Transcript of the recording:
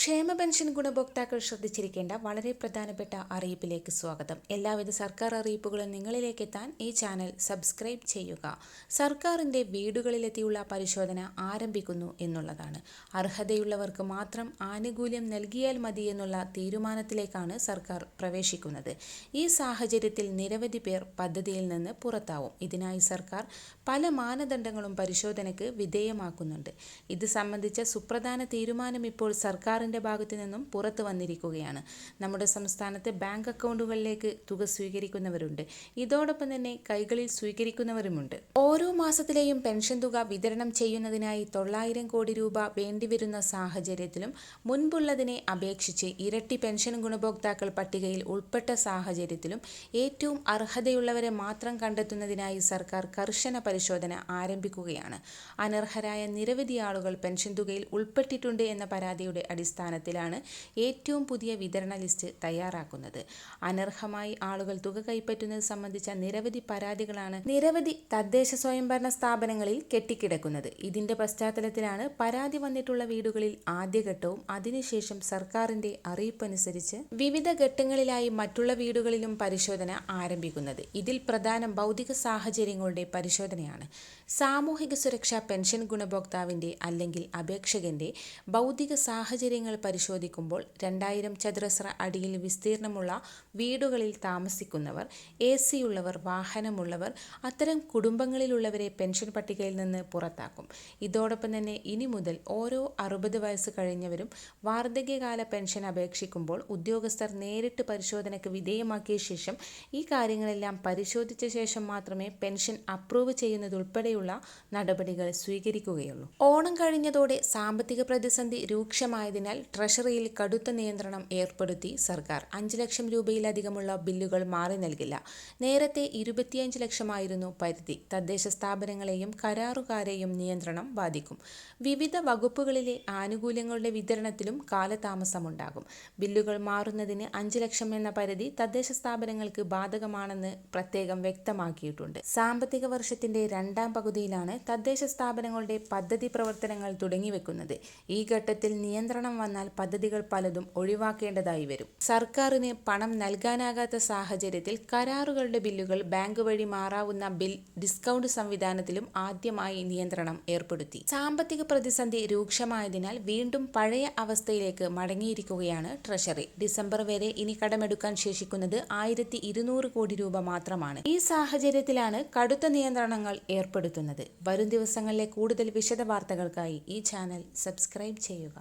ക്ഷേമ പെൻഷൻ ഗുണഭോക്താക്കൾ ശ്രദ്ധിച്ചിരിക്കേണ്ട വളരെ പ്രധാനപ്പെട്ട അറിയിപ്പിലേക്ക് സ്വാഗതം. എല്ലാവിധ സർക്കാർ അറിയിപ്പുകളും നിങ്ങളിലേക്ക് എത്താൻ ഈ ചാനൽ സബ്സ്ക്രൈബ് ചെയ്യുക. സർക്കാരിന്റെ വീടുകളിലെത്തിയുള്ള പരിശോധന ആരംഭിക്കുന്നു എന്നുള്ളതാണ്. അർഹതയുള്ളവർക്ക് മാത്രം ആനുകൂല്യം നൽകിയാൽ മതി എന്നുള്ള തീരുമാനത്തിലേക്കാണ് സർക്കാർ പ്രവേശിക്കുന്നത്. ഈ സാഹചര്യത്തിൽ നിരവധി പേർ പദ്ധതിയിൽ നിന്ന് പുറത്താവും. ഇതിനായി സർക്കാർ പല മാനദണ്ഡങ്ങളും പരിശോധനയ്ക്ക് വിധേയമാക്കുന്നുണ്ട്. ഇത് സംബന്ധിച്ച സുപ്രധാന തീരുമാനം ഇപ്പോൾ സർക്കാരിന്റെ ഭാഗത്തു നിന്നും പുറത്തു വന്നിരിക്കുകയാണ്. നമ്മുടെ സംസ്ഥാനത്ത് ബാങ്ക് അക്കൗണ്ടുകളിലേക്ക് തുക സ്വീകരിക്കുന്നവരുണ്ട്. ഇതോടൊപ്പം തന്നെ കൈകളിൽ സ്വീകരിക്കുന്നവരുമുണ്ട്. ഓരോ മാസത്തിലെയും പെൻഷൻ തുക വിതരണം ചെയ്യുന്നതിനായി തൊള്ളായിരം കോടി രൂപ വേണ്ടിവരുന്ന സാഹചര്യത്തിലും മുൻപുള്ളതിനെ അപേക്ഷിച്ച് ഇരട്ടി പെൻഷൻ ഗുണഭോക്താക്കൾ പട്ടികയിൽ ഉൾപ്പെട്ട സാഹചര്യത്തിലും ഏറ്റവും അർഹതയുള്ളവരെ മാത്രം കണ്ടെത്തുന്നതിനായി സർക്കാർ കർശന പരിശോധന ആരംഭിക്കുകയാണ്. അനർഹരായ നിരവധി ആളുകൾ പെൻഷൻ തുകയിൽ ഉൾപ്പെട്ടിട്ടുണ്ട് എന്ന പരാതിയുടെ അടിസ്ഥാനത്തിലാണ് ഏറ്റവും പുതിയ വിതരണ ലിസ്റ്റ് തയ്യാറാക്കുന്നത്. അനർഹമായി ആളുകൾ തുക കൈപ്പറ്റുന്നത് സംബന്ധിച്ച നിരവധി പരാതികളാണ് നിരവധി തദ്ദേശ സ്വയംഭരണ സ്ഥാപനങ്ങളിൽ കെട്ടിക്കിടക്കുന്നത്. ഇതിന്റെ പശ്ചാത്തലത്തിലാണ് പരാതി വന്നിട്ടുള്ള വീടുകളിൽ ആദ്യഘട്ടവും അതിനുശേഷം സർക്കാരിന്റെ അറിയിപ്പനുസരിച്ച് വിവിധ ഘട്ടങ്ങളിലായി മറ്റുള്ള വീടുകളിലും പരിശോധന ആരംഭിക്കുന്നത്. ഇതിൽ പ്രധാനം ഭൗതിക സാഹചര്യങ്ങളുടെ പരിശോധനയാണ്. സാമൂഹിക സുരക്ഷാ പെൻഷൻ ഗുണഭോക്താവിന്റെ അല്ലെങ്കിൽ അപേക്ഷകന്റെ ഭൗതിക സാഹചര്യങ്ങൾ പരിശോധിക്കുമ്പോൾ രണ്ടായിരം ചതുരശ്ര അടിയിൽ വിസ്തീർണമുള്ള വീടുകളിൽ താമസിക്കുന്നവർ എ സിയുള്ളവർ വാഹനമുള്ളവർ അത്തരം കുടുംബങ്ങളിലുള്ളവരെ പെൻഷൻ പട്ടികയിൽ നിന്ന് പുറത്താക്കും. ഇതോടൊപ്പം തന്നെ ഇനി മുതൽ ഓരോ അറുപത് വയസ്സ് കഴിഞ്ഞവരും വാർദ്ധക്യകാല പെൻഷൻ അപേക്ഷിക്കുമ്പോൾ ഉദ്യോഗസ്ഥർ നേരിട്ട് പരിശോധനയ്ക്ക് വിധേയമാക്കിയ ശേഷം ഈ കാര്യങ്ങളെല്ലാം പരിശോധിച്ച ശേഷം മാത്രമേ പെൻഷൻ അപ്രൂവ് ചെയ്യുന്നതുൾപ്പെടെയുള്ള നടപടികൾ സ്വീകരിക്കുകയുള്ളൂ. ഓണം കഴിഞ്ഞതോടെ സാമ്പത്തിക പ്രതിസന്ധി രൂക്ഷമായതിനാൽ ട്രഷറിയിൽ കടുത്ത നിയന്ത്രണം ഏർപ്പെടുത്തി സർക്കാർ. അഞ്ച് ലക്ഷം രൂപയിലധികമുള്ള ബില്ലുകൾ മാറി നൽകില്ല. നേരത്തെ ഇരുപത്തിയഞ്ച് ലക്ഷമായിരുന്നു പരിധി. തദ്ദേശ സ്ഥാപനങ്ങളെയും കരാറുകാരെയും നിയന്ത്രണം ബാധിക്കും. വിവിധ വകുപ്പുകളിലെ ആനുകൂല്യങ്ങളുടെ വിതരണത്തിലും കാലതാമസമുണ്ടാകും. ബില്ലുകൾ മാറുന്നതിന് അഞ്ച് ലക്ഷം എന്ന പരിധി തദ്ദേശ സ്ഥാപനങ്ങൾക്ക് ബാധകമാണെന്ന് പ്രത്യേകം വ്യക്തമാക്കിയിട്ടുണ്ട്. സാമ്പത്തിക വർഷത്തിന്റെ രണ്ടാം പകുതിയിലാണ് തദ്ദേശ സ്ഥാപനങ്ങളുടെ പദ്ധതി പ്രവർത്തനങ്ങൾ തുടങ്ങിവെക്കുന്നത്. ഈ ഘട്ടത്തിൽ നിയന്ത്രണം വന്നാൽ പദ്ധതികൾ പലതും ഒഴിവാക്കേണ്ടതായി വരും. സർക്കാരിന് പണം നൽകാനാകാത്ത സാഹചര്യത്തിൽ കരാറുകളുടെ ബില്ലുകൾ ബാങ്ക് വഴി മാറാവുന്ന ബിൽ ഡിസ്കൗണ്ട് സംവിധാനത്തിലും ആദ്യമായി നിയന്ത്രണം ഏർപ്പെടുത്തി. സാമ്പത്തിക പ്രതിസന്ധി രൂക്ഷമായതിനാൽ വീണ്ടും പഴയ അവസ്ഥയിലേക്ക് മടങ്ങിയിരിക്കുകയാണ് ട്രഷറി. ഡിസംബർ വരെ ഇനി കടമെടുക്കാൻ ശേഷിക്കുന്നത് ആയിരത്തി കോടി രൂപ മാത്രമാണ്. ഈ സാഹചര്യത്തിലാണ് കടുത്ത നിയന്ത്രണങ്ങൾ ഏർപ്പെടുത്തുന്നത്. വരും ദിവസങ്ങളിലെ കൂടുതൽ വിശദ വാർത്തകൾക്കായി ഈ ചാനൽ സബ്സ്ക്രൈബ് ചെയ്യുക.